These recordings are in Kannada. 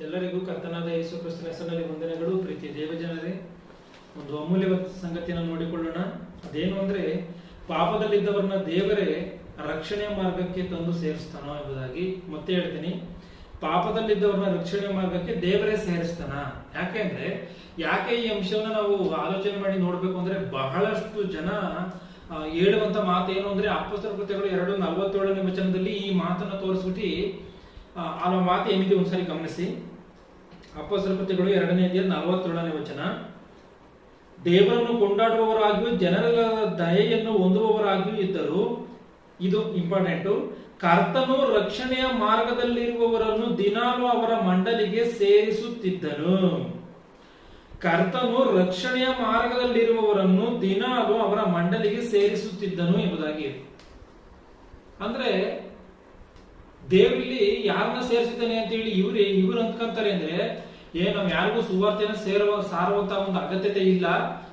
ಎಲ್ಲರಿಗೂ ಕರ್ತನಾದ ಯೇಸು ಕ್ರಿಸ್ತನ ಹೆಸರಿನಲ್ಲಿ ವಂದನೆಗಳು. ಪ್ರೀತಿ ದೇವಜನರೇ, ಒಂದು ಅಮೂಲ್ಯವಾದ ಸಂಗತಿಯನ್ನು ನೋಡಿಕೊಳ್ಳೋಣ. ಅದೇನು ಅಂದ್ರೆ, ಪಾಪದಲ್ಲಿದ್ದವರನ್ನ ದೇವರೇ ರಕ್ಷಣೆ ಮಾರ್ಗಕ್ಕೆ ತಂದು ಸೇರಿಸ್ತಾನೋ ಎಂಬುದಾಗಿ ಮತ್ತೆ ಹೇಳ್ತೀನಿ. ಪಾಪದಲ್ಲಿದ್ದವರನ್ನ ರಕ್ಷಣೆ ಮಾರ್ಗಕ್ಕೆ ದೇವರೇ ಸೇರಿಸ್ತಾನ. ಯಾಕೆಂದ್ರೆ ಯಾಕೆ ಈ ಅಂಶವನ್ನ ನಾವು ಆಲೋಚನೆ ಮಾಡಿ ನೋಡ್ಬೇಕು ಅಂದ್ರೆ, ಬಹಳಷ್ಟು ಜನ ಹೇಳುವಂತ ಮಾತು ಏನು ಅಂದ್ರೆ ಅಪ್ಪಸ್ತ್ರ ಕೃತ್ಯಗಳು ಎರಡು ನಲವತ್ತೇಳನೇ ವಚನದಲ್ಲಿ ಈ ಮಾತನ್ನ ತೋರಿಸ್ಬಿಟ್ಟು ಆ ಆ ಮಾತು ಏನಿದೆ ಒಂದ್ಸರಿ ಗಮನಿಸಿ. ಅಪ್ಪಸರಪತಿಗಳು ಎರಡನೇ ಅಧ್ಯಾಯ ನಲವತ್ತೇಳನೇ ವಚನ. ದೇವರನ್ನು ಕೊಂಡಾಡುವವರಾಗಿಯೂ ಜನರ ದಯೆಯನ್ನು ಹೊಂದುವವರಾಗಿಯೂ ಇದ್ದರು. ಇದು ಇಂಪಾರ್ಟೆಂಟು. ಕರ್ತನು ರಕ್ಷಣೆಯ ಮಾರ್ಗದಲ್ಲಿರುವವರನ್ನು ದಿನಾಲು ಅವರ ಮಂಡಲಿಗೆ ಸೇರಿಸುತ್ತಿದ್ದನು. ಕರ್ತನು ರಕ್ಷಣೆಯ ಮಾರ್ಗದಲ್ಲಿರುವವರನ್ನು ದಿನಾಲು ಅವರ ಮಂಡಲಿಗೆ ಸೇರಿಸುತ್ತಿದ್ದನು ಎಂಬುದಾಗಿ. ಅಂದ್ರೆ ದೇವರಲ್ಲಿ ಯಾರನ್ನ ಸೇರಿಸಿದ್ದಾನೆ ಅಂತ ಹೇಳಿ ಇವ್ರು ಇವ್ರು ಅಂದ್ಕೊಂತಾರೆ ಅಂದ್ರೆ, ಏ, ನಾವ್ ಯಾರಿಗೂ ಸುವಾರ್ತೆನ ಸೇರುವ, ಸಾರುವಂತ ಒಂದು ಅಗತ್ಯತೆ ಇಲ್ಲ.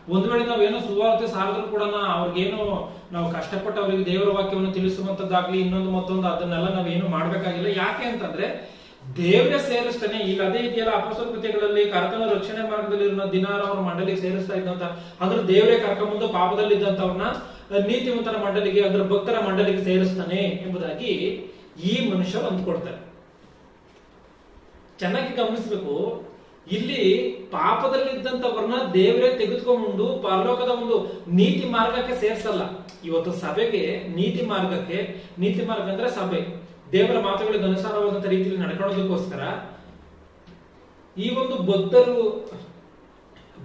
ಒಂದ್ ವೇಳೆ ನಾವೇನೋ ಸುವಾರ್ತೆ ಸಾರಿದ್ರು ಕೂಡ ಅವ್ರಿಗೇನು ನಾವು ಕಷ್ಟಪಟ್ಟು ಅವರಿಗೆ ದೇವರ ವಾಕ್ಯವನ್ನು ತಿಳಿಸುವಂತದ್ದಾಗ್ಲಿ, ಇನ್ನೊಂದು ಮತ್ತೊಂದು ಅದನ್ನೆಲ್ಲ ನಾವೇನು ಮಾಡ್ಬೇಕಾಗಿಲ್ಲ. ಯಾಕೆ ಅಂತಂದ್ರೆ, ದೇವರೇ ಸೇರಿಸ್ತಾನೆ. ಈಗ ಅದೇ ಇದೆಯಲ್ಲ ಅಪಸರ ಕೃತಿಗಳಲ್ಲಿ ಕರ್ತನ ರಕ್ಷಣೆ ಮಾರ್ಗದಲ್ಲಿ ದಿನಾರ ಅವ್ರ ಮಂಡಲಿಗೆ ಸೇರಿಸ್ತಾ ಇದ್ದಂತ, ಅಂದ್ರೆ ದೇವರೇ ಪಾಪದಲ್ಲಿ ಇದ್ದಂತವ್ರನ್ನ ನೀತಿವಂತರ ಮಂಡಲಿಗೆ ಅಂದ್ರೆ ಭಕ್ತರ ಮಂಡಲಿಗೆ ಸೇರಿಸ್ತಾನೆ ಎಂಬುದಾಗಿ ಈ ಮನುಷ್ಯ ಅಂದ್ಕೊಡ್ತಾರೆ ಚೆನ್ನಾಗಿ ಗಮನಿಸಬೇಕು. ಇಲ್ಲಿ ಪಾಪದಲ್ಲಿದ್ದಂಥವ್ರನ್ನ ದೇವರೇ ತೆಗೆದುಕೊಂಡು ಪರಲೋಕದ ಒಂದು ನೀತಿ ಮಾರ್ಗಕ್ಕೆ ಸೇರ್ಸಲ್ಲ. ಇವತ್ತು ಸಭೆಗೆ ನೀತಿ ಮಾರ್ಗಕ್ಕೆ, ನೀತಿ ಮಾರ್ಗ ಅಂದ್ರೆ ಸಭೆ. ದೇವರ ಮಾತುಗಳಿಗೆ ಅನುಸಾರವಾದಂತ ರೀತಿಯಲ್ಲಿ ನಡ್ಕೊಳ್ಳೋದಕ್ಕೋಸ್ಕರ ಈ ಒಂದು ಭಕ್ತರು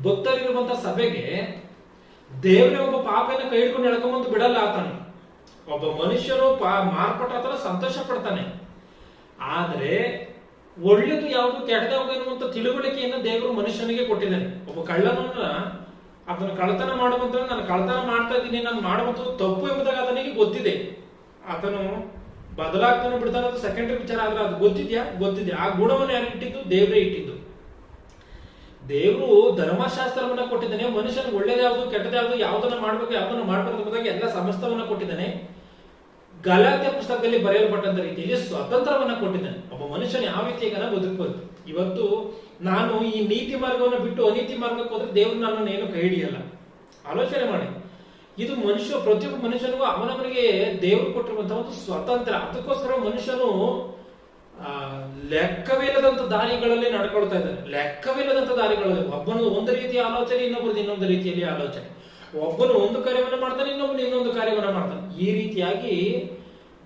ಭಕ್ತರಿರುವಂತ ಸಭೆಗೆ ದೇವರೇ ಒಬ್ಬ ಪಾಪನ ಕೈ ಹಿಡ್ಕೊಂಡು ನಡ್ಕೊಂಬಂದು ಬಿಡಲ್ಲ ಆತನು. ಒಬ್ಬ ಮನುಷ್ಯನು ಮಾರ್ಪಟ್ಟ ಸಂತೋಷ ಪಡ್ತಾನೆ. ಆದ್ರೆ ಒಳ್ಳೇದು ಯಾವುದು ಕೆಟ್ಟದು ಯಾವುದು ಎನ್ನುವಂತ ತಿಳುವಳಿಕೆಯನ್ನ ದೇವರು ಮನುಷ್ಯನಿಗೆ ಕೊಟ್ಟಿದ್ದಾನೆ. ಒಬ್ಬ ಕಳ್ಳನನ್ನ ಅದನ್ನು ಕಳ್ಳತನ ಮಾಡುವಂತ ನಾನು ಕಳ್ಳತನ ಮಾಡ್ತಾ ಇದ್ದೀನಿ, ನಾನು ಮಾಡುವಂತ ತಪ್ಪು ಎಂಬುದಾಗ ಅದನಿಗೆ ಗೊತ್ತಿದೆ. ಆತನು ಬದಲಾಗ್ತಾನೆ ಬಿಡ್ತಾನೆ ಅದು ಸೆಕೆಂಡ್ರಿ ವಿಚಾರ, ಆದ್ರೆ ಅದು ಗೊತ್ತಿದ್ಯಾ? ಗೊತ್ತಿದೆ. ಆ ಗುಣವನ್ನು ಯಾರು ಇಟ್ಟಿದ್ದು? ದೇವರೇ ಇಟ್ಟಿದ್ದು. ದೇವರು ಧರ್ಮಶಾಸ್ತ್ರವನ್ನ ಕೊಟ್ಟಿದ್ದಾನೆ. ಮನುಷ್ಯನಿಗೆ ಒಳ್ಳೇದ್ಯಾವುದು ಯಾವುದು, ಕೆಟ್ಟದ್ದು ಯಾವುದು, ಯಾವ್ದನ್ನ ಮಾಡ್ಬೇಕು, ಯಾವ್ದನ್ನ ಮಾಡ್ಬಾರ್ದು ಎಲ್ಲ ಸಮಸ್ತವನ್ನ ಕೊಟ್ಟಿದ್ದಾನೆ. ಗಲಾತ್ಯ ಪುಸ್ತಕದಲ್ಲಿ ಬರೆಯಲ್ಪಟ್ಟಂತ ರೀತಿಯಲ್ಲಿ ಸ್ವಾತಂತ್ರ್ಯವನ್ನ ಕೊಟ್ಟಿದ್ದಾನೆ. ಒಬ್ಬ ಮನುಷ್ಯನ ಯಾವ ರೀತಿಯಾಗ ಬದುಕಬಹುದು ಇವತ್ತು ನಾನು ಈ ನೀತಿ ಮಾರ್ಗವನ್ನು ಬಿಟ್ಟು ಅನೀತಿ ಮಾರ್ಗಕ್ಕೆ ಹೋದ್ರೆ ದೇವರು ನನ್ನನ್ನು ಏನು ಕೈ ಹಿಡಿಯಲ್ಲ. ಆಲೋಚನೆ ಮಾಡಿ. ಇದು ಮನುಷ್ಯ ಪ್ರತಿಯೊಬ್ಬ ಮನುಷ್ಯನಿಗೂ ಅವನವನಿಗೆ ದೇವರು ಕೊಟ್ಟಿರುವಂತಹ ಒಂದು ಸ್ವಾತಂತ್ರ್ಯ. ಅದಕ್ಕೋಸ್ಕರ ಮನುಷ್ಯನು ಆ, ಲೆಕ್ಕವಿಲ್ಲದಂತ ದಾರಿಗಳಲ್ಲಿ ನಡ್ಕೊಳ್ತಾ ಇದ್ದಾನೆ. ಲೆಕ್ಕವಿಲ್ಲದಂತ ದಾರಿಗಳಲ್ಲಿ. ಒಬ್ಬನು ಒಂದು ರೀತಿಯ ಆಲೋಚನೆ ಇನ್ನೊಬ್ಬರದ್ದು ಇನ್ನೊಂದು ರೀತಿಯಲ್ಲಿ ಆಲೋಚನೆ. ಒಬ್ಬನು ಒಂದು ಕಾರ್ಯವನ್ನು ಮಾಡ್ತಾನೆ, ಇನ್ನೊಬ್ಬನು ಇನ್ನೊಂದು ಕಾರ್ಯವನ್ನು ಮಾಡ್ತಾನೆ. ಈ ರೀತಿಯಾಗಿ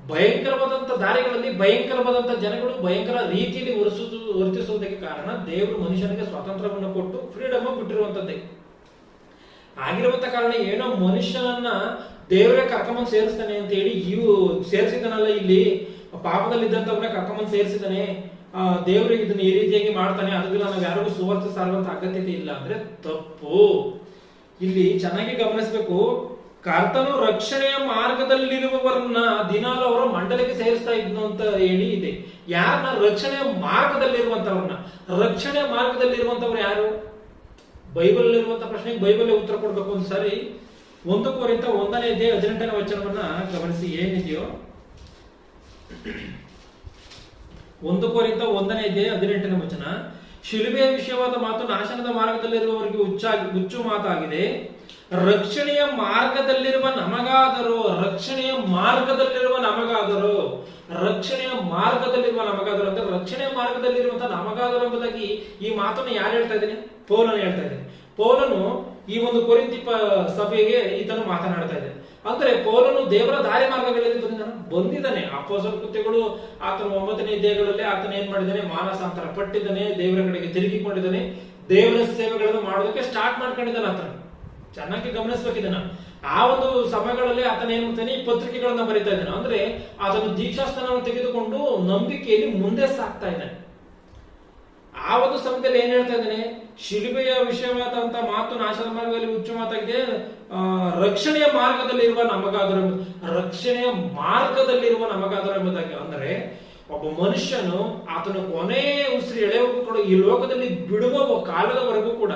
ಭಯಂಕರವಾದಂತ ದಾರಿಗಳಲ್ಲಿ ಭಯಂಕರವಾದಂತ ಜನಗಳು ಭಯಂಕರ ರೀತಿಯಲ್ಲಿ ವರ್ತಿಸು ವರ್ತಿಸುವುದಕ್ಕೆ ಕಾರಣ ದೇವರು ಮನುಷ್ಯನಿಗೆ ಸ್ವಾತಂತ್ರ್ಯವನ್ನು ಕೊಟ್ಟು ಫ್ರೀಡಮ್ ಬಿಟ್ಟಿರುವಂತದ್ದೇ ಆಗಿರುವಂತ ಕಾರಣ ಏನೋ? ಮನುಷ್ಯನನ್ನ ದೇವರೇ ಕರ್ಕಮನ್ ಸೇರಿಸ್ತಾನೆ ಅಂತ ಹೇಳಿ ಇವು ಸೇರಿಸಿದನಲ್ಲ ಇಲ್ಲಿ ಪಾಪದಲ್ಲಿದ್ದಂಥವ್ರನ್ನ ಕರ್ಕೊಂಬಂದು ಸೇರಿಸಿದಾನೆ ಆ, ದೇವರು ಇದನ್ನ ಈ ರೀತಿಯಾಗಿ ಮಾಡ್ತಾನೆ ಅದಕ್ಕೆ ನಾವು ಯಾರಿಗೂ ಸುವರ್ತ ಸಾರುವಂತ ಅಗತ್ಯತೆ ಇಲ್ಲ ಅಂದ್ರೆ ತಪ್ಪು. ಇಲ್ಲಿ ಚೆನ್ನಾಗಿ ಗಮನಿಸಬೇಕು. ಕರ್ತನು ರಕ್ಷಣೆಯ ಮಾರ್ಗದಲ್ಲಿರುವವರನ್ನ ದಿನಾಲು ಅವರ ಮಂಡಳಿಗೆ ಸೇರಿಸ್ತಾ ಇದ್ನು ಅಂತ ಹೇಳಿ ಇದೆ. ಯಾರನ್ನ? ರಕ್ಷಣೆಯ ಮಾರ್ಗದಲ್ಲಿರುವಂತವ್ರನ್ನ. ರಕ್ಷಣೆಯ ಮಾರ್ಗದಲ್ಲಿರುವಂತವ್ರು ಯಾರು? ಬೈಬಲ್ ಇರುವಂತ ಪ್ರಶ್ನೆಗೆ ಬೈಬಲ್ ಉತ್ತರ ಕೊಡ್ಬೇಕು ಒಂದು ಸಾರಿ. ಒಂದು ಕುರಿತ ಒಂದನೇ ಅಧ್ಯಾಯ ಹದಿನೆಂಟನೇ ವಚನವನ್ನ ಗಮನಿಸಿ. ಏನಿದೆಯೋ? ಒಂದು ಕುರಿತ ಒಂದನೇ ಅಧ್ಯಾಯ ಹದಿನೆಂಟನೇ ವಚನ. ಶಿಲುಬೆಯ ವಿಷಯವಾದ ಮಾತು ನಾಶನದ ಮಾರ್ಗದಲ್ಲಿರುವವರಿಗೆ ಹುಚ್ಚಾಗಿ ಹುಚ್ಚು ಮಾತಾಗಿದೆ. ರಕ್ಷಣೆಯ ಮಾರ್ಗದಲ್ಲಿರುವ ನಮಗಾದರೂ, ರಕ್ಷಣೆಯ ಮಾರ್ಗದಲ್ಲಿರುವ ನಮಗಾದರೂ, ರಕ್ಷಣೆಯ ಮಾರ್ಗದಲ್ಲಿರುವ ನಮಗಾದರೂ ಅಂದ್ರೆ ರಕ್ಷಣೆಯ ಮಾರ್ಗದಲ್ಲಿರುವಂತಹ ನಮಗಾದರೂ ಎಂಬುದಾಗಿ ಈ ಮಾತನ್ನು ಯಾರು ಹೇಳ್ತಾ ಇದ್ದೀನಿ? ಪೌಲನು ಹೇಳ್ತಾ ಇದ್ದೀನಿ. ಪೌಲನು ಈ ಒಂದು ಕೊರಿಂತಿ ಸಭೆಗೆ ಈತನು ಮಾತನಾಡ್ತಾ ಇದ್ದಾನೆ. ಅಂದ್ರೆ ಪೌಲನು ದೇವರ ದಾರಿ ಮಾರ್ಗಗಳಲ್ಲಿ ಬಂದಿದ್ದಾನೆ. ಬಂದಿದ್ದಾನೆ. ಅಪೋಸಲ್ ಕೃತ್ಯಗಳು, ಆತನ ಒಂಬತ್ತನೇ ದೇಹಗಳಲ್ಲಿ ಆತನ ಏನ್ ಮಾಡಿದ್ದಾನೆ? ಮಾನಸಾಂತರ ಪಟ್ಟಿದ್ದಾನೆ, ದೇವರ ಕಡೆಗೆ ತಿರುಗಿಕೊಂಡಿದ್ದಾನೆ. ದೇವರ ಸೇವೆಗಳನ್ನು ಮಾಡೋದಕ್ಕೆ ಸ್ಟಾರ್ಟ್ ಮಾಡ್ಕೊಂಡಿದ್ದಾನೆ ಆತನ. ಚೆನ್ನಾಗಿ ಗಮನಿಸ್ಬೇಕಿದ್ದಾನ ಆ ಒಂದು ಸಮಯಗಳಲ್ಲಿ ಆತನ ಏನ್ ಮಾಡ್ತಾನೆ? ಪತ್ರಿಕೆಗಳನ್ನ ಬರಿತಾ ಇದ್ದಾನೆ. ಅಂದ್ರೆ ಅದನ್ನು ದೀಕ್ಷಾಸ್ಥಾನವನ್ನು ತೆಗೆದುಕೊಂಡು ನಂಬಿಕೆಯಲ್ಲಿ ಮುಂದೆ ಸಾಕ್ತಾ ಇದ್ದಾನೆ. ಆ ಒಂದು ಸಮಯದಲ್ಲಿ ಏನ್ ಹೇಳ್ತಾ ಇದ್ದಾನೆ? ಶಿಲುಬೆಯ ವಿಷಯವಾದಂತ ಮಾತು ನಾಶದ ಮಾರ್ಗದಲ್ಲಿ ಹುಚ್ಚು ಮಾತಾಗಿದೆ. ರಕ್ಷಣೆಯ ಮಾರ್ಗದಲ್ಲಿರುವ ನಮಗಾದರೂ ರಕ್ಷಣೆಯ ಮಾರ್ಗದಲ್ಲಿರುವ ನಮಗಾದರೂ ಎಂಬುದಾಗಿ ಅಂದರೆ ಒಬ್ಬ ಮನುಷ್ಯನು ಆತನ ಕೊನೆ ಉಸಿರು ಎಳೆವರೆಗೂ ಕೂಡ ಈ ಲೋಕದಲ್ಲಿ ಬಿಡುವ ಕಾಲದವರೆಗೂ ಕೂಡ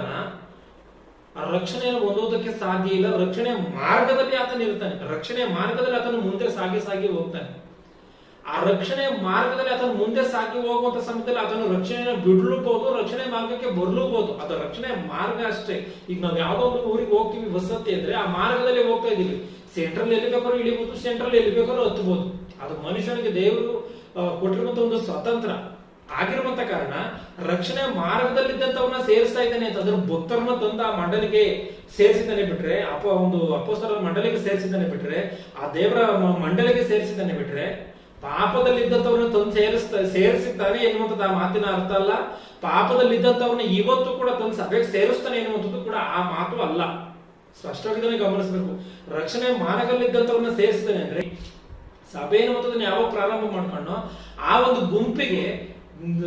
ರಕ್ಷಣೆಯನ್ನು ಹೊಂದುವುದಕ್ಕೆ ಸಾಧ್ಯ ಇಲ್ಲ. ರಕ್ಷಣೆಯ ಮಾರ್ಗದಲ್ಲಿ ಆತನಿರ್ತಾನೆ. ರಕ್ಷಣೆಯ ಮಾರ್ಗದಲ್ಲಿ ಆತನು ಮುಂದೆ ಸಾಗಿ ಸಾಗಿ ಹೋಗ್ತಾನೆ. ಆ ರಕ್ಷಣೆ ಮಾರ್ಗದಲ್ಲಿ ಅದನ್ನು ಮುಂದೆ ಸಾಗಿ ಹೋಗುವಂತ ಸಮಯದಲ್ಲಿ ಅದನ್ನು ರಕ್ಷಣೆಯನ್ನು ಬಿಡ್ಲೂಬಹುದು ರಕ್ಷಣೆ ಮಾರ್ಗಕ್ಕೆ ಬರ್ಲೂಬಹುದು ಅದು ರಕ್ಷಣೆ ಮಾರ್ಗ ಅಷ್ಟೇ. ಈಗ ನಾವು ಯಾವುದೋ ಒಂದು ಊರಿಗೆ ಹೋಗ್ತೀವಿ ಹತ್ತಿ ಅಂದ್ರೆ ಆ ಮಾರ್ಗದಲ್ಲಿ ಹೋಗ್ತಾ ಇದೀವಿ ಸೆಂಟ್ರಲ್ ಎಲ್ಲಿ ಬೇಕಾದ್ರೂ ಇಳಿಬಹುದು ಸೆಂಟ್ರಲ್ ಎಲ್ಲಿ ಬೇಕಾದ್ರೂ ಹತ್ತಬಹುದು ಅದು ಮನುಷ್ಯನಿಗೆ ದೇವರು ಕೊಟ್ಟಿರುವಂತ ಒಂದು ಸ್ವತಂತ್ರ ಆಗಿರುವಂತ ಕಾರಣ ರಕ್ಷಣೆ ಮಾರ್ಗದಲ್ಲಿದ್ದಂತವನ್ನ ಸೇರಿಸ್ತಾ ಇದ್ದಾನೆ ಅಂತ ಅದ್ರ ಭಕ್ತರನ್ನ ತಂದ ಆ ಸೇರಿಸಿದ್ದಾನೆ ಬಿಟ್ರೆ, ಅಪ ಒಂದು ಅಪ್ಪಸ್ತರ ಮಂಡಲಿಗೆ ಸೇರಿಸಿದ್ದಾನೆ ಬಿಟ್ರೆ, ಆ ದೇವರ ಮಂಡಲಿಗೆ ಸೇರಿಸಿದ್ದಾನೆ ಬಿಟ್ರೆ ಪಾಪದಲ್ಲಿದ್ದಂತವ್ರನ್ನ ತಂದು ಸೇರಿಸ್ತಾ ಸೇರಿಸಿದ್ದಾನೆ ಎನ್ನುವಂಥದ್ದು ಆ ಮಾತಿನ ಅರ್ಥ ಅಲ್ಲ. ಪಾಪದಲ್ಲಿದ್ದಂಥವ್ರನ್ನ ಇವತ್ತು ಕೂಡ ತಂದು ಸಭೆಗೆ ಸೇರಿಸ್ತಾನೆ ಎನ್ನುವಂಥದ್ದು ಕೂಡ ಆ ಮಾತು ಅಲ್ಲ. ಸ್ಪಷ್ಟವಾಗಿ ಇದನ್ನ ಗಮನಿಸಬೇಕು. ರಕ್ಷಣೆ ಮಾರ್ಗದಲ್ಲಿದ್ದಂತವ್ರನ್ನ ಸೇರಿಸ್ತಾನೆ ಅಂದ್ರೆ ಸಭೆ ಎನ್ನುವಂಥದ್ದನ್ನ ಯಾವಾಗ ಪ್ರಾರಂಭ ಮಾಡ್ಕೊಂಡು ಆ ಒಂದು ಗುಂಪಿಗೆ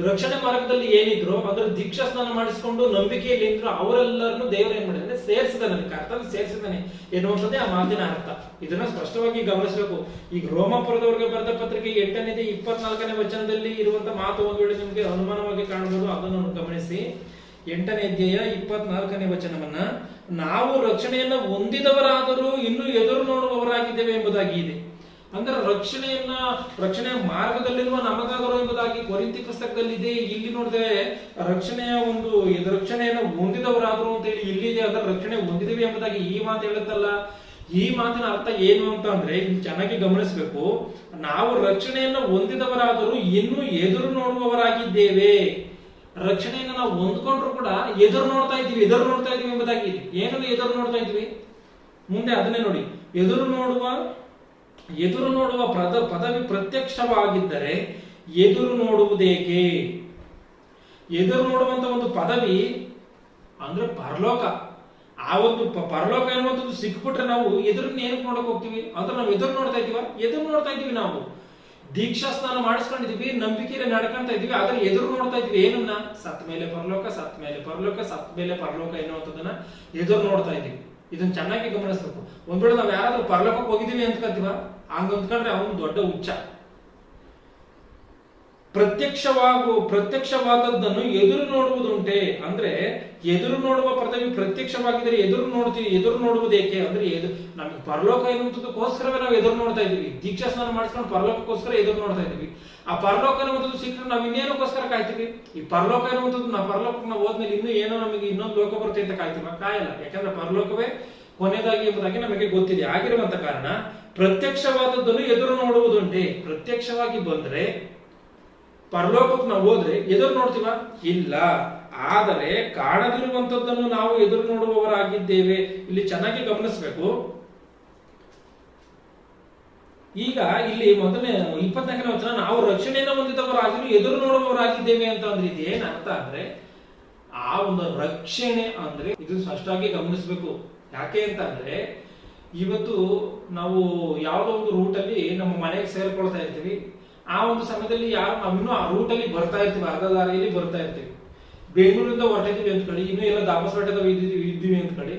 ರಕ್ಷಣೆ ಮಾರ್ಗದಲ್ಲಿ ಏನಿದ್ರು ಅದರ ದೀಕ್ಷಾ ಸ್ನಾನ ಮಾಡಿಸ್ಕೊಂಡು ನಂಬಿಕೆಯಲ್ಲಿ ಇದ್ರು ಅವರೆಲ್ಲರನ್ನು ದೇವರು ಏನ್ ಮಾಡಿದ್ರೆ? ಸೇರಿಸಿದಾನೆ ಕರ್ತನ ಸೇರಿಸಿದಾನೆ ಎನ್ನುವಂಥದ್ದೇ ಆ ಮಾತಿನ ಅರ್ಥ. ಇದನ್ನ ಸ್ಪಷ್ಟವಾಗಿ ಗಮನಿಸಬೇಕು. ಈಗ ರೋಮಾಪುರದವರೆಗೆ ಬರೆದ ಪತ್ರಿಕೆ ಎಂಟನೇದೇ ಇಪ್ಪತ್ನಾಲ್ಕನೇ ವಚನದಲ್ಲಿ ಇರುವಂತಹ ಮಾತು ಒಂದು ವೇಳೆ ನಿಮಗೆ ಅನುಮಾನವಾಗಿ ಕಾಣಬಹುದು, ಅದನ್ನು ಗಮನಿಸಿ. ಎಂಟನೇ ಅಧ್ಯಾಯ ಇಪ್ಪತ್ನಾಲ್ಕನೇ ವಚನವನ್ನ, ನಾವು ರಕ್ಷಣೆಯನ್ನ ಹೊಂದಿದವರಾದರೂ ಇನ್ನೂ ಎದುರು ನೋಡುವವರಾಗಿದ್ದೇವೆ ಎಂಬುದಾಗಿ ಇದೆ. ಅಂದ್ರೆ ರಕ್ಷಣೆಯನ್ನ, ರಕ್ಷಣೆಯ ಮಾರ್ಗದಲ್ಲಿರುವ ನಮಗಾದರೂ ಎಂಬುದಾಗಿ ಕೊರಿಂತಿ ಪುಸ್ತಕದಲ್ಲಿದೆ, ಇಲ್ಲಿ ನೋಡಿದ್ರೆ ರಕ್ಷಣೆಯ ಒಂದು ರಕ್ಷಣೆಯನ್ನು ಹೊಂದಿದವರಾದರು ಅಂತ ಹೇಳಿ ಇಲ್ಲಿದೆ ಅದರ ರಕ್ಷಣೆ ಹೊಂದಿದೀವಿ ಎಂಬುದಾಗಿ ಈ ಮಾತು ಹೇಳುತ್ತಲ್ಲ. ಈ ಮಾತಿನ ಅರ್ಥ ಏನು ಅಂತ ಅಂದ್ರೆ ಚೆನ್ನಾಗಿ ಗಮನಿಸಬೇಕು. ನಾವು ರಕ್ಷಣೆಯನ್ನು ಹೊಂದಿದವರಾದರೂ ಇನ್ನೂ ಎದುರು ನೋಡುವವರಾಗಿದ್ದೇವೆ. ರಕ್ಷಣೆಯನ್ನು ನಾವು ಹೊಂದ್ಕೊಂಡ್ರು ಕೂಡ ಎದುರು ನೋಡ್ತಾ ಇದ್ದೀವಿ, ಎದುರು ನೋಡ್ತಾ ಇದ್ದೀವಿ ಎಂಬುದಾಗಿ ಏನನ್ನು ಎದುರು ನೋಡ್ತಾ ಇದ್ವಿ ಮುಂದೆ ಅದನ್ನೇ ನೋಡಿ. ಎದುರು ನೋಡುವ ಎದುರು ನೋಡುವ ಪದ, ಪದವಿ ಪ್ರತ್ಯಕ್ಷವಾಗಿದ್ದರೆ ಎದುರು ನೋಡುವುದೇಕೆ? ಎದುರು ನೋಡುವಂತ ಒಂದು ಪದವಿ ಅಂದ್ರೆ ಪರಲೋಕ. ಆ ಒಂದು ಪರಲೋಕ ಎನ್ನುವಂಥದ್ದು ಸಿಕ್ಬಿಟ್ರೆ ನಾವು ಎದುರನ್ನ ಏನಕ್ಕೆ ನೋಡಕ್ ಹೋಗ್ತೀವಿ? ಅಂದ್ರೆ ನಾವು ಎದುರು ನೋಡ್ತಾ ಇದೀವ ಎದುರು ನೋಡ್ತಾ ಇದೀವಿ ನಾವು. ದೀಕ್ಷಾ ಸ್ನಾನ ಮಾಡಿಸ್ಕೊಂಡಿದೀವಿ ನಂಬಿಕೆಯಲ್ಲಿ ನಡ್ಕೊಂತ ಇದೀವಿ ಆದ್ರೆ ಎದುರು ನೋಡ್ತಾ ಇದೀವಿ ಏನನ್ನ? ಸತ್ ಮೇಲೆ ಪರಲೋಕ, ಸತ್ ಮೇಲೆ ಪರಲೋಕ, ಸತ್ ಮೇಲೆ ಪರಲೋಕ ಎನ್ನುವಂಥದ್ದನ್ನ ಎದುರು ನೋಡ್ತಾ ಇದೀವಿ ಇದನ್ನ ಚೆನ್ನಾಗಿ ಗಮನಿಸ್ಬೇಕು. ಒಂದ್ ವೇಳೆ ನಾವು ಯಾರಾದ್ರೂ ಪರಲೋಕಕ್ಕೆ ಹೋಗಿದೀವಿ ಅಂದ್ಕೊಂತೀವ ಹಂಗ ಅಂದ್ಕೊಂಡ್ರೆ ಅವನು ದೊಡ್ಡ ಹುಚ್ಚ. ಪ್ರತ್ಯಕ್ಷವಾಗು, ಪ್ರತ್ಯಕ್ಷವಾದದ್ದನ್ನು ಎದುರು ನೋಡುವುದುಂಟೆ ಅಂದ್ರೆ, ಎದುರು ನೋಡುವ ಪದವಿ ಪ್ರತ್ಯಕ್ಷವಾಗಿದ್ದರೆ ಎದುರು ನೋಡ್ತೀವಿ, ಎದುರು ನೋಡುವುದೇಕೆ ಅಂದ್ರೆ ಎದು ನಮಗೆ ಪರಲೋಕ ಎನ್ನುವಂಥದ್ದಕ್ಕೋಸ್ಕರವೇ ನಾವು ಎದುರು ನೋಡ್ತಾ ಇದೀವಿ ದೀಕ್ಷಾ ಸ್ನಾನ ಮಾಡಿಸ್ಕೊಂಡು ಪರಲೋಕಕ್ಕೋಸ್ಕರ ಎದುರು ನೋಡ್ತಾ ಇದೀವಿ ಆ ಪರಲೋಕ ಎನ್ನುವಂಥದ್ದು ಸಿಕ್ಕರೆ ನಾವು ಇನ್ನೇನಕ್ಕೋಸ್ಕರ ಕಾಯ್ತೀವಿ? ಈ ಪರಲೋಕ ಎನ್ನುವಂಥದ್ದು ನಾವು ಪರಲೋಕಕ್ಕೆ ನಾವು ಹೋದ್ಮೇಲೆ ಇನ್ನೂ ಏನೋ ನಮಗೆ ಇನ್ನೊಂದು ಲೋಕ ಬರುತ್ತೆ ಅಂತ ಕಾಯ್ತೀವಿ? ಕಾಯಲ್ಲ. ಯಾಕಂದ್ರೆ ಪರಲೋಕವೇ ಕೊನೆಯದಾಗಿ ಎಂಬುದಾಗಿ ನಮಗೆ ಗೊತ್ತಿದೆ. ಆಗಿರುವಂತ ಕಾರಣ ಪ್ರತ್ಯಕ್ಷವಾದದ್ದನ್ನು ಎದುರು ನೋಡುವುದುಂಟೆ ಪ್ರತ್ಯಕ್ಷವಾಗಿ ಬಂದ್ರೆ, ಪರಲೋಕಕ್ಕೆ ನಾವು ಹೋದ್ರೆ ಎದುರು ನೋಡ್ತೀವ? ಇಲ್ಲ. ಆದರೆ ಕಾಣದಿರುವಂತದ್ದನ್ನು ನಾವು ಎದುರು ನೋಡುವವರಾಗಿದ್ದೇವೆ. ಇಲ್ಲಿ ಚೆನ್ನಾಗಿ ಗಮನಿಸಬೇಕು. ಈಗ ಇಲ್ಲಿ ಮೊದಲನೇ ಇಪ್ಪತ್ನಾಲ್ಕನೇ ವಚನ, ನಾವು ರಕ್ಷಣೆಯನ್ನು ಹೊಂದಿದವರಾಗಿರು ಎದುರು ನೋಡುವವರಾಗಿದ್ದೇವೆ ಅಂತ ಅಂದ್ರೆ ಇದು ಏನ್ ಅರ್ಥ ಅಂದ್ರೆ ಆ ಒಂದು ರಕ್ಷಣೆ ಅಂದ್ರೆ ಇದು ಸ್ಪಷ್ಟವಾಗಿ ಗಮನಿಸಬೇಕು. ಯಾಕೆ ಅಂತ ಅಂದ್ರೆ ಇವತ್ತು ನಾವು ಯಾವುದೋ ಒಂದು ರೂಟಲ್ಲಿ ನಮ್ಮ ಮನೆಗೆ ಸೇರ್ಕೊಳ್ತಾ ಇರ್ತೀವಿ. ಆ ಒಂದು ಸಮಯದಲ್ಲಿ ಯಾರು ಇನ್ನೂ ಆ ರೂಟಲ್ಲಿ ಬರ್ತಾ ಇರ್ತೀವಿ, ಅರ್ಧ ದಾರಿಯಲ್ಲಿ ಬರ್ತಾ ಇರ್ತೀವಿ. ಬೆಂಗಳೂರಿಂದ ಹೊರಟಿದ್ದೀವಿ ಅಂತ ಕಡೆ ಇನ್ನೂ ಎಲ್ಲ ದಾಬಸ್ಪೇಟೆದ ಇದ್ದೀವಿ ಇದ್ದೀವಿ ಅಂತ ಕಡೆ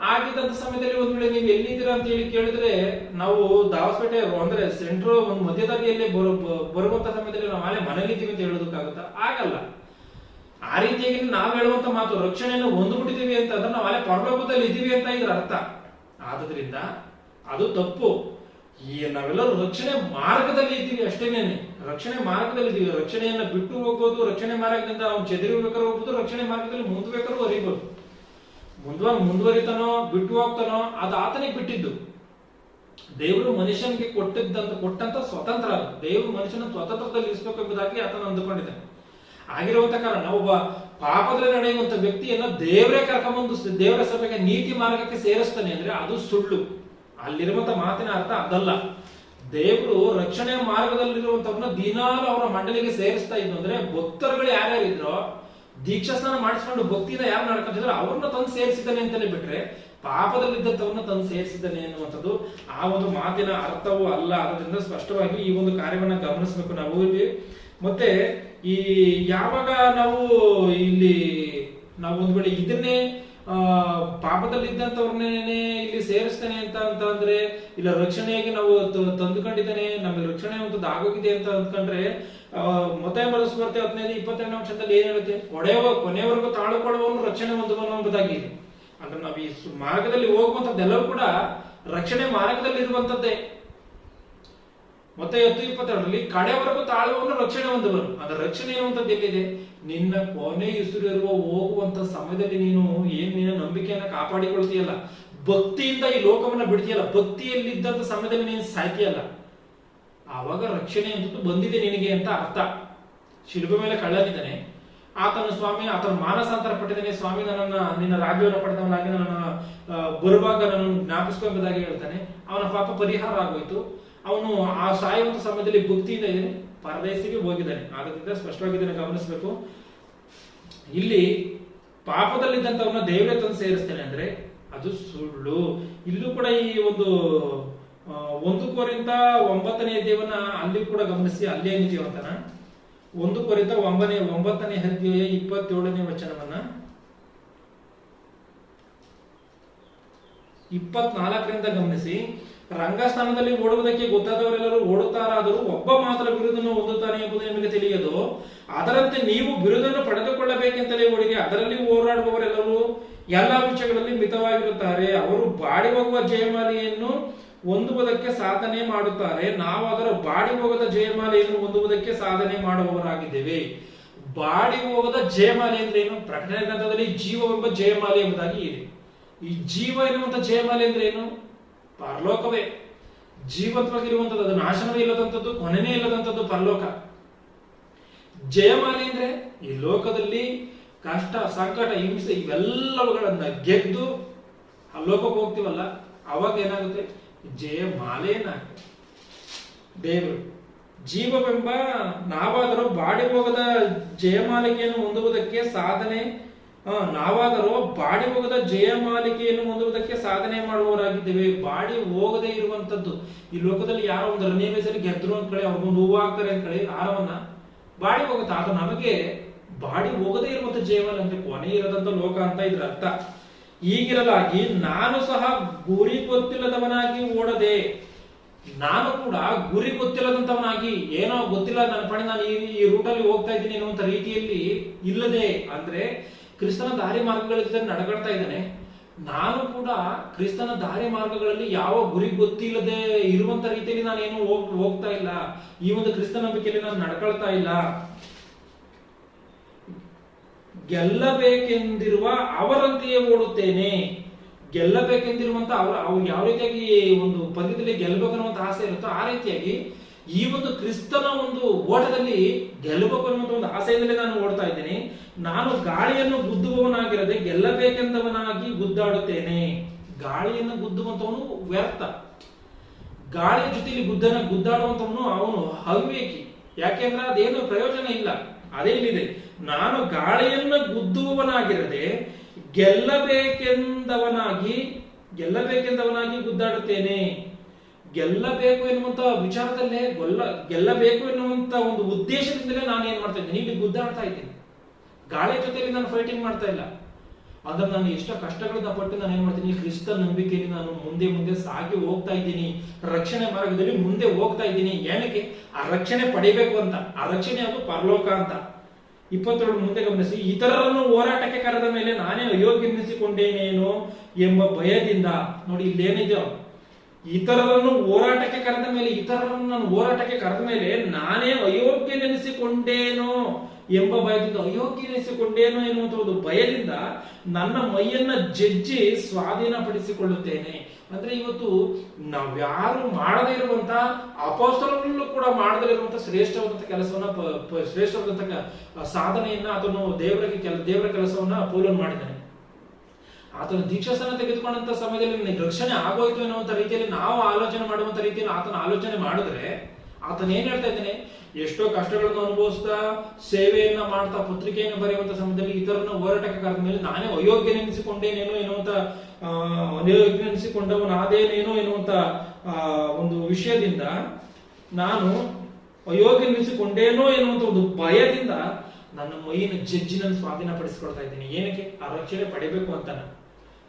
ಆಗಿದ್ದಂತ ಸಮಯದಲ್ಲಿ ಒಂದ್ ವೇಳೆ ನೀವು ಎಲ್ಲಿದ್ದೀರಾ ಅಂತ ಹೇಳಿ ಕೇಳಿದ್ರೆ, ನಾವು ದಾವಸ್ಪೇಟೆ ಅಂದ್ರೆ ಸೆಂಟ್ರ್ ಒಂದು ಮಧ್ಯದಾರಿಯಲ್ಲೇ ಬರೋ ಬರುವಂತ ಸಮಯದಲ್ಲಿ ನಾವು ಮನೆ ಮನೇಲಿ ಇದ್ದೀವಿ ಅಂತ ಹೇಳೋದಕ್ಕಾಗುತ್ತಾ? ಆಗಲ್ಲ. ಆ ರೀತಿಯಾಗಿ ನಾವು ಹೇಳುವಂತ ಮಾತು, ರಕ್ಷಣೆಯನ್ನು ಹೊಂದ್ಬಿಟ್ಟಿದ್ದೀವಿ ಅಂತ ಅಂದ್ರೆ ನಾವು ಅಲ್ಲೇ ಪರಲೋಕದಲ್ಲಿ ಇದ್ದೀವಿ ಅಂತ ಇದ್ರ ಅರ್ಥ. ಆದ್ರಿಂದ ಅದು ತಪ್ಪು. ಈ ನಾವೆಲ್ಲರೂ ರಕ್ಷಣೆ ಮಾರ್ಗದಲ್ಲಿ ಇದ್ದೀವಿ ಅಷ್ಟೇನೇನೆ ರಕ್ಷಣೆ ಮಾರ್ಗದಲ್ಲಿ ಇದ್ದೀವಿ. ರಕ್ಷಣೆಯನ್ನ ಬಿಟ್ಟು ಹೋಗೋದು, ರಕ್ಷಣೆ ಮಾರ್ಗದಿಂದ ಅವ್ನು ಚೆದರಿ ಹೋಗೋದು ಹೋಗ್ಬೋದು, ರಕ್ಷಣೆ ಮಾರ್ಗದಲ್ಲಿ ಮುಂದ್ಬೇಕಾದ್ರೂ ಹರಿಬೋದು. ಮುಂದುವ ಮುಂದುವರಿತಾನೋ, ಬಿಟ್ಟು ಹೋಗ್ತಾನೋ, ಅದು ಆತನಿಗೆ ಬಿಟ್ಟಿದ್ದು. ದೇವರು ಮನುಷ್ಯನಿಗೆ ಕೊಟ್ಟಿದ್ದಂತ, ಕೊಟ್ಟಂತ ಸ್ವತಂತ್ರ ಅದು. ದೇವರು ಮನುಷ್ಯನ ಸ್ವತಂತ್ರದಲ್ಲಿ ಇರಿಸಬೇಕು ಎಂಬುದಾಗಿ ಆತನ ಅಂದುಕೊಂಡಿದ್ದಾನೆ. ಆಗಿರುವಂತ ಕಾರಣ ಒಬ್ಬ ಪಾಪದಲ್ಲಿ ನಡೆಯುವಂತ ವ್ಯಕ್ತಿಯನ್ನ ದೇವರೇ ಕರ್ಕೊಂಬಂದು ದೇವರ ಸಭೆಗೆ ನೀತಿ ಮಾರ್ಗಕ್ಕೆ ಸೇರಿಸ್ತಾನೆ ಅಂದ್ರೆ ಅದು ಸುಳ್ಳು. ಅಲ್ಲಿರುವಂತ ಮಾತಿನ ಅರ್ಥ ಅದಲ್ಲ. ದೇವರು ರಕ್ಷಣೆ ಮಾರ್ಗದಲ್ಲಿರುವಂತವ್ರನ್ನ ದಿನಾಲು ಅವರ ಮಂಡಳಿಗೆ ಸೇರಿಸ್ತಾ ಇದ್ದು ಅಂದ್ರೆ ಭಕ್ತರುಗಳು ಯಾರ್ಯಾರು ಇದ್ರೋ, ದೀಕ್ಷಾ ಸ್ನಾನ ಮಾಡಿಸ್ಕೊಂಡು ಭಕ್ತಿಯಿಂದ ಯಾರು ನಡ್ಕೊಂತಿದ್ರು ಅವ್ರನ್ನ ತಂದು ಸೇರಿಸಿದ್ದಾನೆ ಅಂತಲೇ ಬಿಟ್ರೆ ಪಾಪದಲ್ಲಿದ್ದಂಥವನ್ನ ತಂದು ಸೇರಿಸಿದ್ದಾನೆ ಅನ್ನುವಂಥದ್ದು ಆ ಒಂದು ಮಾತಿನ ಅರ್ಥವೂ ಅಲ್ಲ. ಅದರಿಂದ ಸ್ಪಷ್ಟವಾಗಿ ಈ ಒಂದು ಕಾರ್ಯವನ್ನು ಗಮನಿಸಬೇಕು ನಾವು ಮತ್ತೆ ಈ ಯಾವಾಗ ನಾವು ಇಲ್ಲಿ ನಾವು ಒಂದ್ ವೇಳೆ ಇದನ್ನೇ, ಆ ಪಾಪದಲ್ಲಿದ್ದಂಥವ್ರನ್ನೇ ಇಲ್ಲಿ ಸೇರಿಸ್ತಾನೆ ಅಂತ ಅಂತ ಅಂದ್ರೆ, ಇಲ್ಲ ರಕ್ಷಣೆಯಾಗಿ ನಾವು ತಂದುಕೊಂಡಿದ್ದಾನೆ, ನಮಗೆ ರಕ್ಷಣೆ ಅಂತದ್ದು ಆಗೋಗಿದೆ ಅಂತ ಅಂದ್ಕೊಂಡ್ರೆ ಮತ ಮನಸ್ಪರ್ತೆ ಹದಿನೈದು, ಇಪ್ಪತ್ತೆರಡನೇ ವರ್ಷದಲ್ಲಿ ಏನ್ ಹೇಳುತ್ತೆ? ಒಡೆಯವ, ಕೊನೆಯವರೆಗೂ ತಾಳುಕೊಳ್ಳುವವನು ರಕ್ಷಣೆ ಹೊಂದುವನು ಎಂಬುದಾಗಿದೆ ಅಂದ್ರೆ ನಾವು ಈ ಮಾರ್ಗದಲ್ಲಿ ಹೋಗುವಂತದ್ದೆಲ್ಲವೂ ಕೂಡ ರಕ್ಷಣೆ ಮಾರ್ಗದಲ್ಲಿ ಇರುವಂತದ್ದೇ ಮತ್ತೆ ಹತ್ತು ಇಪ್ಪತ್ತೆರಡರಲ್ಲಿ ಕಡೆವರೆಗೂ ತಾಳುವವನು ರಕ್ಷಣೆ ಹೊಂದುವನು ಅದರ ರಕ್ಷಣೆ ಎನ್ನುವಂಥದ್ದು ಎಲ್ಲಿದೆ ನಿನ್ನ ಕೊನೆ ಇರುವ ಹೋಗುವಂತ ಸಮಯದಲ್ಲಿ ನೀನು ಏನ್ ನಿನ್ನ ನಂಬಿಕೆಯನ್ನ ಕಾಪಾಡಿಕೊಳ್ತೀಯಲ್ಲ? ಭಕ್ತಿಯಿಂದ ಈ ಲೋಕವನ್ನ ಬಿಡ್ತೀಯಲ್ಲ? ಭಕ್ತಿಯಲ್ಲಿದ್ದಂತ ಸಮಯದಲ್ಲಿ ನೀನು ಸಾಯ್ತೀಯಲ್ಲ? ಆವಾಗ ರಕ್ಷಣೆ ಅಂತ ಬಂದಿದೆ ನಿನಗೆ ಅಂತ ಅರ್ಥ. ಶಿಲ್ಪ ಮೇಲೆ ಕಳ್ಳನಿದ್ದಾನೆ. ಆತನ ಸ್ವಾಮಿ, ಆತನ ಮಾನಸಾಂತರ ಪಟ್ಟಿದ್ದಾನೆ. ಸ್ವಾಮಿ ನನ್ನನ್ನ, ನಿನ್ನ ರಾಜ್ಯವನ್ನು ಪಡೆದವನಾಗಿ ನನ್ನ ಬರುವಾಗ ನನ್ನನ್ನು ಜ್ಞಾಪಿಸ್ಕೊಂಬುದಾಗಿ ಹೇಳ್ತಾನೆ. ಅವನ ಪಾಪ ಪರಿಹಾರ ಆಗೋಯ್ತು. ಅವನು ಆ ಸಾಯುವಂತ ಸಮಯದಲ್ಲಿ ಭಕ್ತಿಯಿಂದ ಏನು ಪರದೇಶಿಗೆ ಹೋಗಿದ್ದಾನೆ. ಆದ್ದರಿಂದ ಸ್ಪಷ್ಟವಾಗಿ ಇದನ್ನು ಗಮನಿಸಬೇಕು. ಇಲ್ಲಿ ಪಾಪದಲ್ಲಿದ್ದಂಥವನ್ನ ದೇವರೇ ತಂದು ಸೇರಿಸ್ತಾನೆ ಅಂದ್ರೆ ಅದು ಸುಳ್ಳು. ಇಲ್ಲೂ ಕೂಡ ಈ ಒಂದು ಒಂದು ಕೋರಿಂದ ಒಂಬತ್ತನೇ ದೇವನ ಅಲ್ಲಿ ಕೂಡ ಗಮನಿಸಿ, ಅಲ್ಲಿ ಏನಿದೆಯೋ ದೇವಂತನ ಒಂದು ಕೋರಿಂದ ಒಂಬನೇ, ಒಂಬತ್ತನೇ ಅಧ್ಯಾಯ ಇಪ್ಪತ್ತೇಳನೇ ವಚನವನ್ನ. ಇಪ್ಪತ್ನಾಲ್ಕರಿಂದ ಗಮನಿಸಿ. ರಂಗಸ್ಥಾನದಲ್ಲಿ ಓಡುವುದಕ್ಕೆ ಗೊತ್ತಾದವರೆಲ್ಲರೂ ಓಡುತ್ತಾರಾದರೂ ಒಬ್ಬ ಮಾತ್ರ ಬಿರುದನ್ನು ಹೊಂದುತ್ತಾನೆ ಎಂಬುದು ನಿಮಗೆ ತಿಳಿಯದು. ಅದರಂತೆ ನೀವು ಬಿರುದನ್ನು ಪಡೆದುಕೊಳ್ಳಬೇಕೆಂತಲೇ ಓಡಿದೆ ಅದರಲ್ಲಿ ಹೋರಾಡುವವರೆಲ್ಲರೂ ಎಲ್ಲ ವಿಷಯಗಳಲ್ಲಿ ಮಿತವಾಗಿರುತ್ತಾರೆ. ಅವರು ಬಾಡಿ ಹೋಗುವ ಜಯಮಾಲೆಯನ್ನು ಹೊಂದುವುದಕ್ಕೆ ಸಾಧನೆ ಮಾಡುತ್ತಾರೆ. ನಾವು ಅದರ ಬಾಡಿ ಹೋಗದ ಜಯಮಾಲೆಯನ್ನು ಹೊಂದುವುದಕ್ಕೆ ಸಾಧನೆ ಮಾಡುವವರಾಗಿದ್ದೇವೆ. ಬಾಡಿ ಹೋಗದ ಜಯಮಾಲೆ ಅಂದ್ರೆ ಏನು? ಪ್ರಕಟಣೆ ಗ್ರಂಥದಲ್ಲಿ ಜೀವವೆಂಬ ಜಯಮಾಲೆ ಎಂಬುದಾಗಿ ಇದೆ. ಈ ಜೀವ ಎನ್ನುವಂತ ಜಯಮಾಲೆ ಅಂದ್ರೆ ಏನು? ಪರಲೋಕವೇ. ಜೀವತ್ವಾಗಿರುವಂಥದ್ದು, ಅದು ನಾಶನವೇ ಇಲ್ಲದಂಥದ್ದು, ಕೊನೆನೇ ಇಲ್ಲದಂಥದ್ದು ಪರಲೋಕ. ಜಯಮಾಲೆ ಅಂದ್ರೆ ಈ ಲೋಕದಲ್ಲಿ ಕಷ್ಟ, ಸಂಕಟ, ಹಿಂಸೆ ಇವೆಲ್ಲವುಗಳನ್ನ ಗೆದ್ದು ಆ ಲೋಕಕ್ಕೆ ಹೋಗ್ತೀವಲ್ಲ, ಅವಾಗ ಏನಾಗುತ್ತೆ? ಜಯಮಾಲೆಯನ್ನಾಗುತ್ತೆ ದೇವರು, ಜೀವವೆಂಬ ನಾವಾದರೂ ಬಾಡಿ ಹೋಗದ ಜಯಮಾಲಿಕೆಯನ್ನು ಹೊಂದುವುದಕ್ಕೆ ಸಾಧನೆ ನಾವಾದರೂ ಬಾಡಿ ಹೋಗದ ಜಯಮಾಲಿಕೆಯನ್ನು ಹೊಂದುವುದಕ್ಕೆ ಸಾಧನೆ ಮಾಡುವವರಾಗಿದ್ದೇವೆ. ಬಾಡಿ ಹೋಗದೇ ಇರುವಂತದ್ದು ಈ ಲೋಕದಲ್ಲಿ ಯಾರೋ ಒಂದು ರನ್ನಿಂಗ್ ರೇಸಲ್ಲಿ ಗೆದ್ರು ಅಂತ ಕಡೆ ಅವ್ರಿಗೊಂದು ನೋವು ಆಗ್ತಾರೆ ಅಂತ ಕಡೆ ಆರವನ್ನ ಬಾಡಿ ಹೋಗುತ್ತೆ. ಆದ್ರೆ ನಮಗೆ ಬಾಡಿ ಹೋಗದೇ ಇರುವಂತ ಜಯಮಾಲ ಅಂದ್ರೆ ಕೊನೆ ಇರದಂತ ಲೋಕ ಅಂತ ಇದ್ರ ಅರ್ಥ. ಈಗಿರಲಾಗಿ ನಾನು ಸಹ ಗುರಿ ಗೊತ್ತಿಲ್ಲದವನಾಗಿ ಓಡದೆ, ನಾನು ಕೂಡ ಗುರಿ ಗೊತ್ತಿಲ್ಲದಂತವನಾಗಿ ಏನೋ ಗೊತ್ತಿಲ್ಲ ನನ್ನ ಪಣಿ ನಾನು ಈ ಈ ರೂಟಲ್ಲಿ ಹೋಗ್ತಾ ಇದ್ದೀನಿ ಅನ್ನುವಂತ ರೀತಿಯಲ್ಲಿ ಇಲ್ಲದೆ, ಅಂದ್ರೆ ಕ್ರಿಸ್ತನ ದಾರಿ ಮಾರ್ಗಗಳಲ್ಲಿ ನಡಗಡ್ತಾ ಇದ್ದಾನೆ. ನಾನು ಕೂಡ ಕ್ರಿಸ್ತನ ದಾರಿ ಮಾರ್ಗಗಳಲ್ಲಿ ಯಾವ ಗುರಿ ಗೊತ್ತಿಲ್ಲದೆ ಇರುವಂತ ರೀತಿಯಲ್ಲಿ ನಾನೇನು ಹೋಗ್, ಹೋಗ್ತಾ ಇಲ್ಲ. ಈ ಒಂದು ಕ್ರಿಸ್ತ ನಂಬಿಕೆಯಲ್ಲಿ ನಾನು ನಡ್ಕೊಳ್ತಾ ಇಲ್ಲ. ಗೆಲ್ಲಬೇಕೆಂದಿರುವ ಅವರಂತೆಯೇ ಓಡುತ್ತೇನೆ. ಗೆಲ್ಲಬೇಕೆಂದಿರುವಂತ ಅವರು, ಅವ್ರು ಯಾವ ರೀತಿಯಾಗಿ ಒಂದು ಪದ್ಯದಲ್ಲಿ ಗೆಲ್ಲಬೇಕನ್ನುವಂತ ಆಸೆ ಇರುತ್ತೋ ಆ ರೀತಿಯಾಗಿ ಈ ಒಂದು ಕ್ರಿಸ್ತನ ಒಂದು ಓಟದಲ್ಲಿ ಗೆಲ್ಲಬೇಕು ಅನ್ನುವಂತ ಒಂದು ಆಸೆಯಿಂದಲೇ ನಾನು ಓಡ್ತಾ ಇದ್ದೇನೆ. ನಾನು ಗಾಳಿಯನ್ನು ಗುದ್ದುವವನಾಗಿರದೆ ಗೆಲ್ಲಬೇಕೆಂದವನಾಗಿ ಗುದ್ದಾಡುತ್ತೇನೆ. ಗಾಳಿಯನ್ನು ಗುದ್ದುವಂತವನು ವ್ಯರ್ಥ. ಗಾಳಿಯ ಜೊತೆಲಿ ಗುದ್ದನ ಗುದ್ದಾಡುವಂತವನು ಅವನು ಹವ್ಯಕಿ ಯಾಕೆಂದ್ರೆ ಅದೇನು ಪ್ರಯೋಜನ ಇಲ್ಲ. ಅದೇ ಇಲ್ಲಿದೆ. ನಾನು ಗಾಳಿಯನ್ನು ಗುದ್ದುವವನಾಗಿರದೆ ಗೆಲ್ಲಬೇಕೆಂದವನಾಗಿ ಗೆಲ್ಲಬೇಕೆಂದವನಾಗಿ ಗುದ್ದಾಡುತ್ತೇನೆ. ಗೆಲ್ಲಬೇಕು ಎನ್ನುವಂತ ವಿಚಾರದಲ್ಲೇ ಗೊಲ್ಲ, ಗೆಲ್ಲಬೇಕು ಎನ್ನುವಂತ ಒಂದು ಉದ್ದೇಶದಿಂದಲೇ ನಾನು ಏನ್ ಮಾಡ್ತಾ ಇದ್ದೀನಿ? ನೀವು ಗುದ್ದಾಡ್ತಾ ಇದ್ದೀನಿ ಗಾಳಿಯ ಜೊತೆಯಲ್ಲಿ ನಾನು ಫೈಟಿಂಗ್ ಮಾಡ್ತಾ ಇಲ್ಲ. ಅಂದ್ರೆ ನಾನು ಎಷ್ಟೋ ಕಷ್ಟಗಳನ್ನ ಪಟ್ಟು ನಾನು ಏನ್ ಮಾಡ್ತೀನಿ? ಕ್ರಿಸ್ತ ನಂಬಿಕೆಯಲ್ಲಿ ನಾನು ಮುಂದೆ ಮುಂದೆ ಸಾಗಿ ಹೋಗ್ತಾ ಇದ್ದೀನಿ. ರಕ್ಷಣೆ ಮಾರ್ಗದಲ್ಲಿ ಮುಂದೆ ಹೋಗ್ತಾ ಇದ್ದೀನಿ. ಏನಕ್ಕೆ? ಆ ರಕ್ಷಣೆ ಪಡಿಬೇಕು ಅಂತ. ಆ ರಕ್ಷಣೆ ಅದು ಪರಲೋಕ ಅಂತ. ಇಪ್ಪತ್ತೇಳು ಮುಂದೆ ಗಮನಿಸಿ, ಇತರರನ್ನು ಹೋರಾಟಕ್ಕೆ ಕರೆದ ಮೇಲೆ ನಾನೇ ಅಯೋಗ್ಯನಿಸಿಕೊಂಡೇನೇನೋ ಎಂಬ ಭಯದಿಂದ. ನೋಡಿ ಇಲ್ಲೇನಿದೆಯೋ ಇತರರನ್ನು ಹೋರಾಟಕ್ಕೆ ಕರೆದ ಮೇಲೆ, ಇತರರನ್ನು ನಾನು ಹೋರಾಟಕ್ಕೆ ಕರೆದ ಮೇಲೆ ನಾನೇ ಅಯೋಗ್ಯನೆನಿಸಿಕೊಂಡೇನೋ ಎಂಬ ಭಯದಿಂದ, ಅಯೋಗ್ಯನೆನಿಸಿಕೊಂಡೇನೋ ಎನ್ನುವಂತ ಒಂದು ಭಯದಿಂದ ನನ್ನ ಮೈಯನ್ನ ಜಜ್ಜಿ ಸ್ವಾಧೀನಪಡಿಸಿಕೊಳ್ಳುತ್ತೇನೆ. ಅಂದ್ರೆ ಇವತ್ತು ನಾವ್ಯಾರು ಮಾಡದೇ ಇರುವಂತ ಅಪೋಸ್ತರಲ್ಲೂ ಕೂಡ ಮಾಡದೇ ಇರುವಂತ ಶ್ರೇಷ್ಠವಾದಂತ ಕೆಲಸವನ್ನ ಪ- ಪ- ಶ್ರೇಷ್ಠವಾದಂತ ಕ- ಸಾಧನೆಯನ್ನ ಅದನ್ನು ದೇವರಿಗೆ ಕೆಲ, ದೇವರ ಕೆಲಸವನ್ನ ಪೋಲನ್ ಮಾಡಿದ್ದಾನೆ ಆತನ ದೀಕ್ಷಾಸನ ತೆಗೆದುಕೊಂಡಂತ ಸಮಯದಲ್ಲಿ ನನಗೆ ರಕ್ಷಣೆ ಆಗೋಯ್ತು ಎನ್ನುವಂತ ರೀತಿಯಲ್ಲಿ ನಾವು ಆಲೋಚನೆ ಮಾಡುವಂತ ರೀತಿಯಲ್ಲಿ ಆತನ ಆಲೋಚನೆ ಮಾಡಿದ್ರೆ ಆತನ ಏನ್ ಹೇಳ್ತಾ ಇದ್ದಾನೆ? ಎಷ್ಟೋ ಕಷ್ಟಗಳನ್ನು ಅನುಭವಿಸ್ತಾ ಸೇವೆಯನ್ನ ಮಾಡ್ತಾ ಪತ್ರಿಕೆಯನ್ನು ಬರೆಯುವಂತ ಸಮಯದಲ್ಲಿ ಇತರನ್ನು ಹೋರಾಟಕ್ಕೆ ಕರೆದ ಮೇಲೆ ನಾನೇ ಅಯೋಗ್ಯನೆನಿಸಿಕೊಂಡೇನೇನೋ ಎನ್ನುವಂತ ಆ, ಅಯೋಗ್ಯನೆನಿಸಿಕೊಂಡವನಾದೇನೇನೋ ಎನ್ನುವಂತ ಒಂದು ವಿಷಯದಿಂದ ನಾನು ಅಯೋಗ್ಯನೆನಿಸಿಕೊಂಡೇನೋ ಎನ್ನುವಂತ ಒಂದು ಭಯದಿಂದ ನನ್ನ ಮೈಯಿನ ಜಜ್ಜಿನ ಸ್ವಾಧೀನಪಡಿಸಿಕೊಳ್ತಾ ಇದ್ದೀನಿ. ಏನಕ್ಕೆ? ಆ ರಕ್ಷಣೆ ಪಡಿಬೇಕು ಅಂತ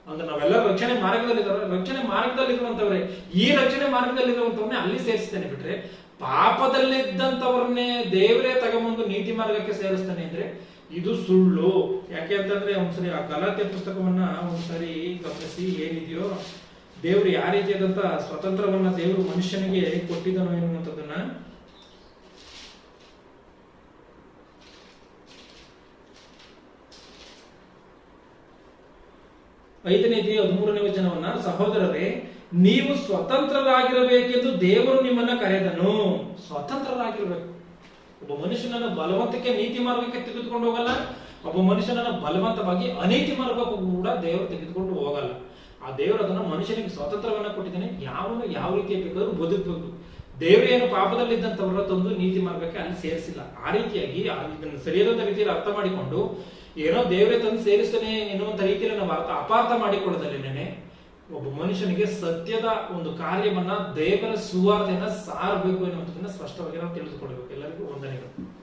ಅಂದ್ರೆ ನಾವೆಲ್ಲ ರಕ್ಷಣೆ ಮಾರ್ಗದಲ್ಲಿ ರಕ್ಷಣೆ ಮಾರ್ಗದಲ್ಲಿರುವಂತವ್ರೆ ಈ ರಕ್ಷಣೆ ಮಾರ್ಗದಲ್ಲಿರುವಂತವ್ರನ್ನೇ ಅಲ್ಲಿ ಸೇರಿಸ್ತೇನೆ ಬಿಟ್ರೆ ಪಾಪದಲ್ಲಿದ್ದಂಥವ್ರನ್ನೇ ದೇವರೇ ತಗೊಂಬಂದು ನೀತಿ ಮಾರ್ಗಕ್ಕೆ ಸೇರಿಸ್ತಾನೆ ಅಂದ್ರೆ ಇದು ಸುಳ್ಳು. ಯಾಕೆ ಅಂತಂದ್ರೆ ಒಂದ್ಸರಿ ಆ ಗಲಾತೆ ಪುಸ್ತಕವನ್ನ ಒಂದ್ಸರಿ ಗಮನಿಸಿ, ಏನಿದೆಯೋ, ದೇವರು ಯಾವ ರೀತಿಯಾದಂತ ಸ್ವತಂತ್ರವನ್ನ ದೇವರು ಮನುಷ್ಯನಿಗೆ ಕೊಟ್ಟಿದ್ದನೋ ಎನ್ನುವಂಥದ್ದನ್ನ ಐದನೇ ದಿನ ಹದಿಮೂರನೇ ವಚನವನ್ನ ಸಹೋದರರೇ, ನೀವು ಸ್ವತಂತ್ರರಾಗಿರಬೇಕೆಂದು ದೇವರು ನಿಮ್ಮನ್ನ ಕರೆದನು. ಸ್ವತಂತ್ರರಾಗಿರಬೇಕು. ಒಬ್ಬ ಮನುಷ್ಯನನ್ನ ಬಲವಂತಕ್ಕೆ ನೀತಿ ಮಾರ್ಗಕ್ಕೆ ತೆಗೆದುಕೊಂಡು ಹೋಗಲ್ಲ, ಒಬ್ಬ ಮನುಷ್ಯನನ್ನ ಬಲವಂತವಾಗಿ ಅನೀತಿ ಮಾರ್ಗಕ್ಕೂ ಕೂಡ ದೇವರು ತೆಗೆದುಕೊಂಡು ಹೋಗಲ್ಲ. ಆ ದೇವರು ಅದನ್ನ ಮನುಷ್ಯನಿಗೆ ಸ್ವತಂತ್ರವನ್ನ ಕೊಟ್ಟಿದ್ದಾನೆ. ಯಾವನು ಯಾವ ರೀತಿ ಬೇಕಾದ್ರೂ ಬದುಕಬೇಕು. ದೇವರೇನು ಪಾಪದಲ್ಲಿದ್ದಂಥವ್ರ ತಂದು ನೀತಿ ಮಾರ್ಗಕ್ಕೆ ಅಲ್ಲಿ ಸೇರಿಸಿಲ್ಲ. ಆ ರೀತಿಯಾಗಿ ಇದನ್ನ ಸರಿಯಾದ ರೀತಿಯಲ್ಲಿ ಅರ್ಥ ಮಾಡಿಕೊಂಡು ಏನೋ ದೇವರೇ ತಂದು ಸೇರಿಸ್ತಾನೆ ಎನ್ನುವಂತ ರೀತಿಯಲ್ಲಿ ನಾವು ಅರ್ಥ ಅಪಾರ್ಥ ಮಾಡಿಕೊಳ್ಳೋದಲ್ಲೇನೆ, ಒಬ್ಬ ಮನುಷ್ಯನಿಗೆ ಸತ್ಯದ ಒಂದು ಕಾರ್ಯವನ್ನ ದೇವರ ಸುವಾರ್ಥೆಯನ್ನ ಸಾರಬೇಕು ಎನ್ನುವಂಥದ್ದನ್ನ ಸ್ಪಷ್ಟವಾಗಿ ನಾವು ತಿಳಿದುಕೊಳ್ಬೇಕು ಎಲ್ಲರಿಗೂ ವಂದನೆಗಳು.